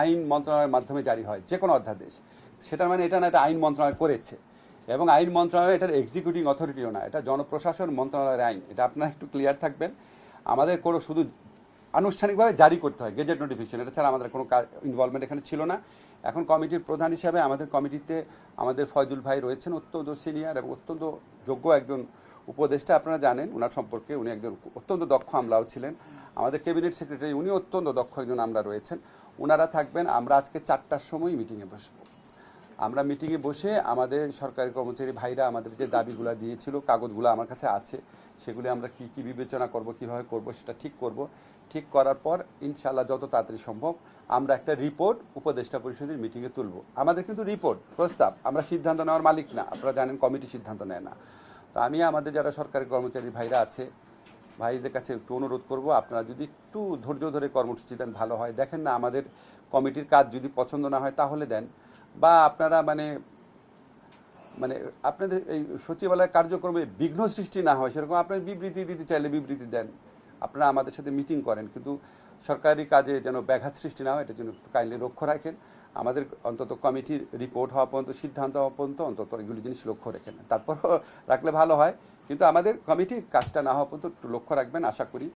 আইন মন্ত্রণালয়ের মাধ্যমে জারি হয় যে কোনো অধ্যাদেশ। সেটা মানে এটা না, এটা আইন মন্ত্রণালয় করেছে। এবং আইন মন্ত্রণালয় এটার এক্সিকিউটিং অথরিটিও না, এটা জনপ্রশাসন মন্ত্রণালয়ের আইন। এটা আপনারা একটু ক্লিয়ার থাকবেন। আমাদের কোনো শুধু আনুষ্ঠানিকভাবে জারি করতে হয় গেজেট নোটিফিকেশন। এটা ছাড়া আমাদের কোনো কাজ ইনভলভমেন্ট এখানে ছিল না। এখন কমিটির প্রধান হিসাবে আমাদের কমিটিতে আমাদের ফয়জুল ভাই রয়েছেন, অত্যন্ত সিনিয়র এবং অত্যন্ত যোগ্য একজন উপদেষ্টা, আপনারা জানেন। ওনার সম্পর্কে উনি একজন অত্যন্ত দক্ষ আমলাও ছিলেন। আমাদের ক্যাবিনেট সেক্রেটারি উনি অত্যন্ত দক্ষ একজন আমলা রয়েছেন। ওনারা থাকবেন, আমরা আজকে চারটার সময় মিটিংয়ে বসবো। আমরা মিটিংয়ে বসে আমাদের সরকারি কর্মচারী ভাইরা আমাদের যে দাবিগুলো দিয়েছিল, কাগজগুলো আমার কাছে আছে, সেগুলি আমরা কি কি বিবেচনা করব, কীভাবে করব, সেটা ঠিক করব। ঠিক করার পর ইনশাল্লাহ যত তাড়াতাড়ি সম্ভব আমরা একটা রিপোর্ট উপদেষ্টা পরিষদের মিটিংয়ে তুলব। আমাদের কিন্তু রিপোর্ট প্রস্তাব, আমরা সিদ্ধান্ত নেওয়ার মালিক না, আপনারা জানেন কমিটি সিদ্ধান্ত নেয় না। তো আমি আমাদের যারা সরকারি কর্মচারী ভাইরা আছে, ভাইদের কাছে একটু অনুরোধ করব, আপনারা যদি একটু ধৈর্য ধরে কর্মসূচি দেন, ভালো হয়। দেখেন না আমাদের কমিটির কাজ যদি পছন্দ না হয়, তাহলে দেন। বা আপনারা মানে মানে আপনাদের এই সচিবালয় কার্যক্রমে বিঘ্ন সৃষ্টি না হয়, সেরকম আপনার বিবৃতি দিতে চাইলে বিবৃতি দেন। আপনারা আমাদের সাথে মিটিং করেন, কিন্তু সরকারি কাজে যেন ব্যাঘাত সৃষ্টি না হয়, এটা যেন কাইন্ডলি লক্ষ্য রাখেন। আমাদের অন্তত কমিটির রিপোর্ট হওয়া পর্যন্ত, সিদ্ধান্ত হওয়া পর্যন্ত অন্তত এগুলি জিনিস লক্ষ্য রেখেন তারপর রাখলে ভালো হয়, কিন্তু আমাদের কমিটি কাজটা না হওয়া পর্যন্ত একটু লক্ষ্য রাখবেন, আশা করি।